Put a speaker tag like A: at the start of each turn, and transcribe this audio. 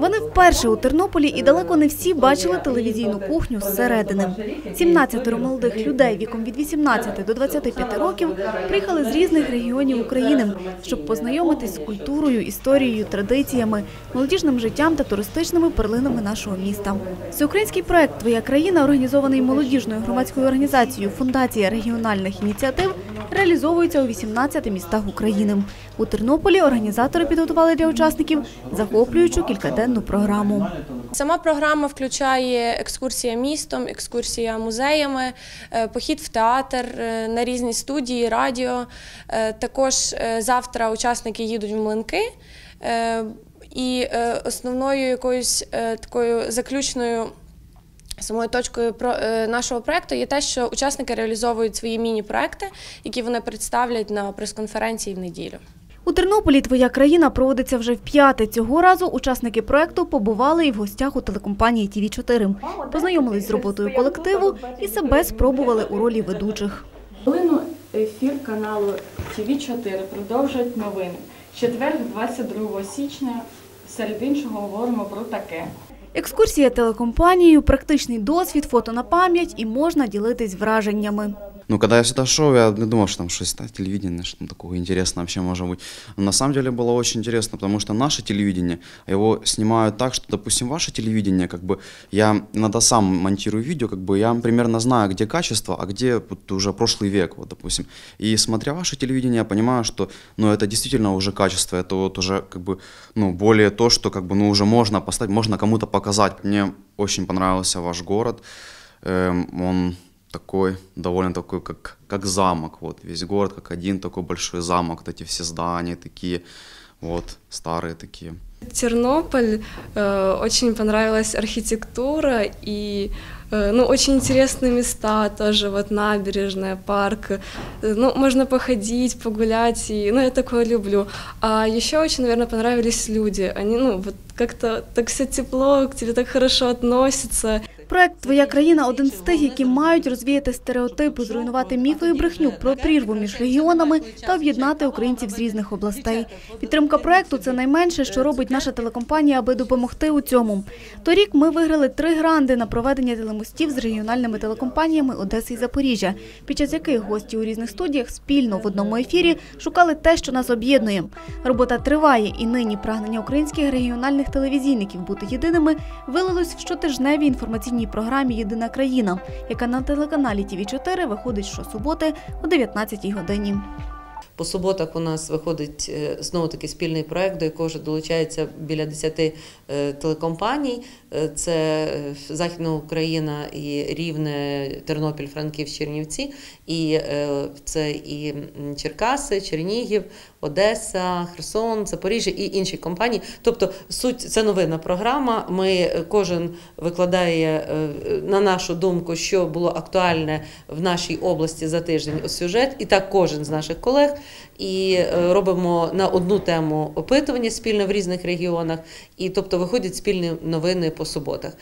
A: Вони вперше у Тернополі і далеко не всі бачили телевізійну кухню зсередини. 17 молодих людей віком від 18 до 25 років приїхали з різних регіонів України, щоб познайомитись з культурою, історією, традиціями, молодіжним життям та туристичними перлинами нашого міста. Всеукраїнський проект Твоя країна, організований молодіжною громадською організацією Фундація регіональних ініціатив, реалізовується у 18 містах України. У Тернополі організатори підготували для учасників захоплюючу кількаденну програму.
B: Сама програма включає екскурсія містом, екскурсія музеями, е, похід в театр е, на різні студії, радіо. Е, Також завтра учасники їдуть в млинки. І основною якоюсь такою заключною самою точкою про е, нашого проекту є те, що учасники реалізовують свої міні-проекти, які вони представлять на прес-конференції в неділю.
A: У Тернополі Твоя країна проводиться вже в п'яте. Цього разу учасники проекту побували і в гостях у телекомпанії ТІВІ 4 познайомились з роботою колективу і себе спробували у ролі ведучих.
C: Хвилину ефір каналу ТВ 4 продовжують новини. Четвер, 22 січня, серед іншого говоримо про таке.
A: Екскурсія телекомпанією, практичний досвід, фото на пам'ять і можна ділитись враженнями.
D: Ну, когда я сюда шел, я не думал, что там что то телевидение, что там такого интересного вообще может быть. Но на самом деле было очень интересно, потому что наше телевидение, его снимают так, что, допустим, ваше телевидение, как бы, я иногда сам монтирую видео, как бы, я примерно знаю, где качество, а где вот, уже прошлый век, вот, допустим. И смотря ваше телевидение, я понимаю, что, ну, это действительно уже качество, это вот уже, как бы, ну, более то, что, как бы, ну, уже можно поставить, можно кому-то показать. Мне очень понравился ваш город, Эм, он такой, довольно такой, как, как замок, вот, весь город как один такой большой замок, вот эти все здания такие, вот, старые такие.
E: Тернополь, э, очень понравилась архитектура и э, ну, очень интересные места тоже, вот набережная, парк. Э, Ну, можно походить, погулять, и, ну, я такое люблю. А еще очень, наверное, понравились люди. Они, ну, вот как-то так все тепло, к тебе так хорошо относятся.
A: Проект Твоя країна один з тих, які мають розвіяти стереотипи, зруйнувати міфи і брехню про прірву між регіонами та об'єднати українців з різних областей. Підтримка проекту це найменше, що робить наша телекомпанія, аби допомогти у цьому. Торік ми виграли три гранди на проведення телемостів з регіональними телекомпаніями Одеси і Запоріжжя, під час яких гості у різних студіях спільно в одному ефірі шукали те, що нас об'єднує. Робота триває, і нині прагнення українських регіональних телевізійників бути єдиними вилилось в щотижневій інформаційній програмі Єдина країна, яка на телеканалі ТІВІ 4 виходить щосуботи о 19 годині.
F: По суботах у нас виходить е, знову таки спільний проект, до якого вже долучається біля 10 е, телекомпаній. Е, Це Західна Україна і Рівне, Тернопіль, Франків, Чернівці. І це і Черкаси, Чернігів, Одеса, Херсон, Запоріжжя і інші компанії. Тобто суть це новинна програма. Ми е, кожен викладає е, на нашу думку, що було актуальне в нашій області за тиждень сюжет, і так кожен з наших колег. І е, робимо на одну тему опитування спільно в різних регіонах. І тобто виходять спільні новини по суботах.